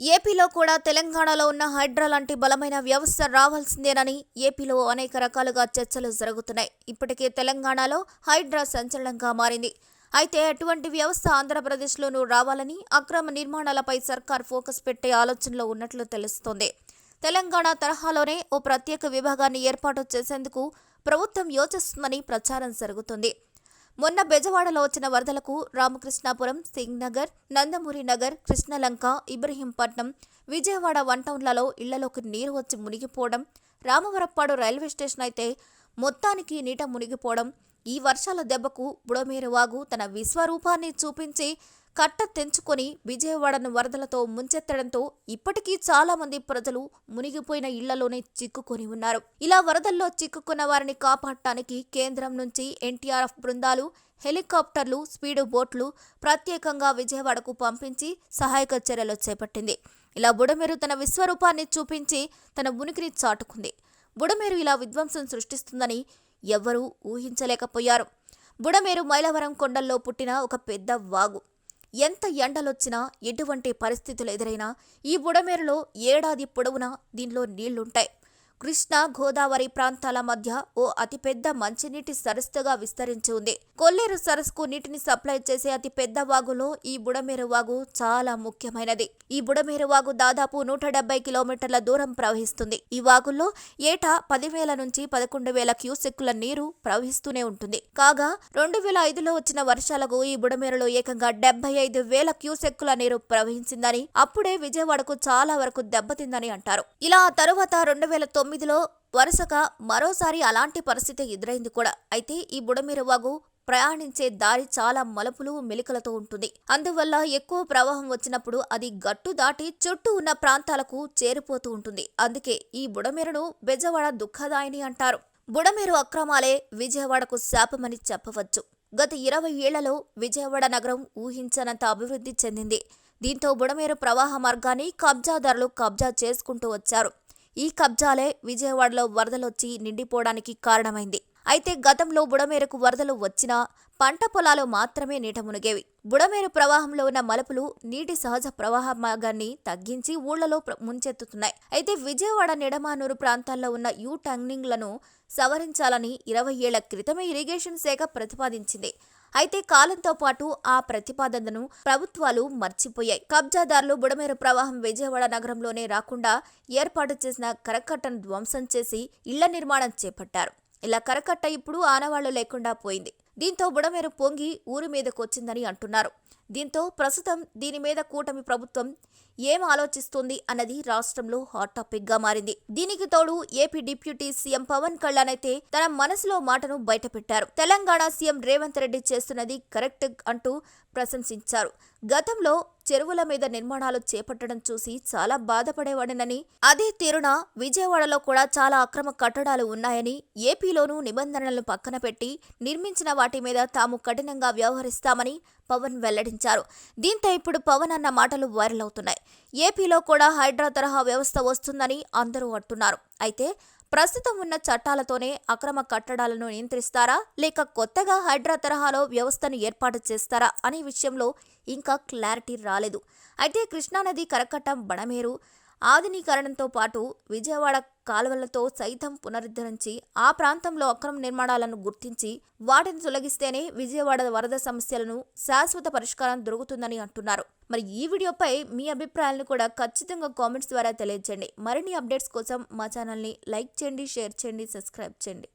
ఏపీలో కూడా తెలంగాణలో ఉన్న హైడ్రా లాంటి బలమైన వ్యవస్థ రావాల్సిందేనని ఏపీలో అనేక రకాలుగా చర్చలు జరుగుతున్నాయి. ఇప్పటికే తెలంగాణలో హైడ్రా సంచలనంగా మారింది. అయితే అటువంటి వ్యవస్థ ఆంధ్రప్రదేశ్లోనూ రావాలని అక్రమ నిర్మాణాలపై సర్కార్ ఫోకస్ పెట్టే ఆలోచనలో ఉన్నట్లు తెలుస్తోంది. తెలంగాణ తరహాలోనే ఓ ప్రత్యేక విభాగాన్ని ఏర్పాటు చేసేందుకు ప్రభుత్వం యోచిస్తుందని ప్రచారం జరుగుతుంది. మొన్న బెజవాడలో వచ్చిన వరదలకు రామకృష్ణాపురం సింగ్ నగర్ నందమూరి నగర్ కృష్ణలంక ఇబ్రహీంపట్నం విజయవాడ వన్ టౌన్లలో ఇళ్ళలోకి నీరు వచ్చి మునిగిపోవడం రామవరప్పాడు రైల్వే స్టేషన్ అయితే మొత్తానికి నీట మునిగిపోవడం ఈ వర్షాల దెబ్బకు బుడమేరు వాగు తన విశ్వరూపాన్ని చూపించి కట్ట తెంచుకొని విజయవాడను వరదలతో ముంచెత్తడంతో ఇప్పటికీ చాలా మంది ప్రజలు మునిగిపోయిన ఇళ్ళలోనే చిక్కుకొని ఉన్నారు. ఇలా వరదల్లో చిక్కుకున్న వారిని కాపాడటానికి కేంద్రం నుంచి ఎన్టీఆర్ఎఫ్ బృందాలు హెలికాప్టర్లు స్పీడు బోట్లు ప్రత్యేకంగా విజయవాడకు పంపించి సహాయక చర్యలు చేపట్టింది. ఇలా బుడమేరు తన విశ్వరూపాన్ని చూపించి తన ఉనికిని చాటుకుంది. బుడమేరు ఇలా విధ్వంసం సృష్టిస్తుందని ఎవ్వరూ ఊహించలేకపోయారు. బుడమేరు మైలవరం కొండల్లో పుట్టిన ఒక పెద్ద వాగు. ఎంత ఎండలొచ్చినా ఎటువంటి పరిస్థితులు ఎదురైనా ఈ బుడమేరులో ఏడాది పొడవునా దీనిలో నీళ్ళుంటాయి. కృష్ణా గోదావరి ప్రాంతాల మధ్య ఓ అతిపెద్ద మంచినీటి సరస్సుగా విస్తరించి ఉంది. కొల్లేరు సరస్సుకు నీటిని సప్లై చేసే అతి పెద్ద వాగులో ఈ బుడమేరు వాగు చాలా ముఖ్యమైనది. ఈ బుడమేరు వాగు దాదాపు నూట డెబ్బై కిలోమీటర్ల దూరం ప్రవహిస్తుంది. ఈ వాగుల్లో ఏటా పదివేల నుంచి పదకొండు వేల క్యూసెక్కుల నీరు ప్రవహిస్తూనే ఉంటుంది. కాగా రెండు వేల ఐదులో వచ్చిన వర్షాలకు ఈ బుడమేరులో ఏకంగా డెబ్బై ఐదు వేల క్యూసెక్కుల నీరు ప్రవహించిందని అప్పుడే విజయవాడకు చాలా వరకు దెబ్బతిందని అంటారు. ఇలా తరువాత రెండు వేల తొమ్మిది తొమ్మిదిలో వరుసగా మరోసారి అలాంటి పరిస్థితి ఎదురైంది కూడా. అయితే ఈ బుడమేరు వాగు ప్రయాణించే దారి చాలా మలుపులు మెలికలతో ఉంటుంది. అందువల్ల ఎక్కువ ప్రవాహం వచ్చినప్పుడు అది గట్టు దాటి చుట్టూ ఉన్న ప్రాంతాలకు చేరిపోతూ ఉంటుంది. అందుకే ఈ బుడమేరును బెజవాడ దుఃఖదాయిని అంటారు. బుడమేరు అక్రమాలే విజయవాడకు శాపమని చెప్పవచ్చు. గత ఇరవై ఏళ్ళలో విజయవాడ నగరం ఊహించనంత అభివృద్ధి చెందింది. దీంతో బుడమేరు ప్రవాహ మార్గాన్ని కబ్జాదారులు కబ్జా చేసుకుంటూ వచ్చారు. ఈ కబ్జాలే విజయవాడలో వరదలొచ్చి నిండిపోవడానికి కారణమైంది. అయితే గతంలో బుడమేరకు వరదలు వచ్చినా పంట పొలాలు మాత్రమే నీట మునిగేవి. బుడమేరు ప్రవాహంలో ఉన్న మలుపులు నీటి సహజ ప్రవాహ మార్గాన్ని తగ్గించి ఊళ్ళలో ముంచెత్తుతున్నాయి. అయితే విజయవాడ నిడమానూరు ప్రాంతాల్లో ఉన్న యూ టంగ్నింగ్లను సవరించాలని ఇరవై ఏళ్ళ క్రితమే ఇరిగేషన్ శాఖ ప్రతిపాదించింది. అయితే కాలంతో పాటు ఆ ప్రతిపాదనను ప్రభుత్వాలు మర్చిపోయాయి. కబ్జాదారులు బుడమేరు ప్రవాహం విజయవాడ నగరంలోనే రాకుండా ఏర్పాటు చేసిన కరకట్టను ధ్వంసం చేసి ఇళ్ళ నిర్మాణం చేపట్టారు. ఇలా కరకట్ట ఇప్పుడు ఆనవాళ్ళు లేకుండా పోయింది. దీంతో బుడమేరు పొంగి ఊరి మీదకొచ్చిందని అంటున్నారు. దీంతో ప్రస్తుతం దీని మీద కూటమి ప్రభుత్వం ఏం ఆలోచిస్తుంది అన్నది రాష్ట్రంలో హాట్ టాపిక్గా మారింది. దీనికి తోడు AP deputy CM Pawan Kalyan అయితే తన మనసులో మాటను బయటపెట్టారు. తెలంగాణ సీఎం రేవంత్ రెడ్డి చేస్తున్నది కరెక్ట్ అంటూ ప్రశంసించారు. గతంలో చెరువుల మీద నిర్మాణాలు చేపట్టడం చూసి చాలా బాధపడేవాడినని అదే తీరున విజయవాడలో కూడా చాలా అక్రమ కట్టడాలు ఉన్నాయని ఏపీలోనూ నిబంధనలను పక్కన పెట్టి నిర్మించిన వాటి మీద తాము కఠినంగా వ్యవహరిస్తామని పవన్ వెల్లడించారు. దీంతో ఇప్పుడు పవన్ అన్న మాటలు వైరల్ అవుతున్నాయి. ఏపీలో కూడా హైడ్రా తరహా వ్యవస్థ వస్తుందని అందరూ అంటున్నారు. అయితే ప్రస్తుతం ఉన్న చట్టాలతోనే అక్రమ కట్టడాలను నియంత్రిస్తారా? లేక కొత్తగా హైడ్రా తరహాలో వ్యవస్థను ఏర్పాటు చేస్తారా? అనే విషయంలో ఇంకా క్లారిటీ రాలేదు. అయితే కృష్ణానది కరకట్టం బణమేరు ఆధునీకరణతో పాటు విజయవాడ కాలువలతో సైతం పునరుద్ధరించి ఆ ప్రాంతంలో అక్రమ నిర్మాణాలను గుర్తించి వాటిని తొలగిస్తేనే విజయవాడ వరద సమస్యలను శాశ్వత పరిష్కారం దొరుకుతుందని అంటున్నారు. మరి ఈ వీడియోపై మీ అభిప్రాయాలను కూడా ఖచ్చితంగా కామెంట్స్ ద్వారా తెలియజేయండి మరిన్ని అప్డేట్స్ కోసం మా ఛానల్ని లైక్ చేయండి షేర్ చేయండి సబ్స్క్రైబ్ చేయండి.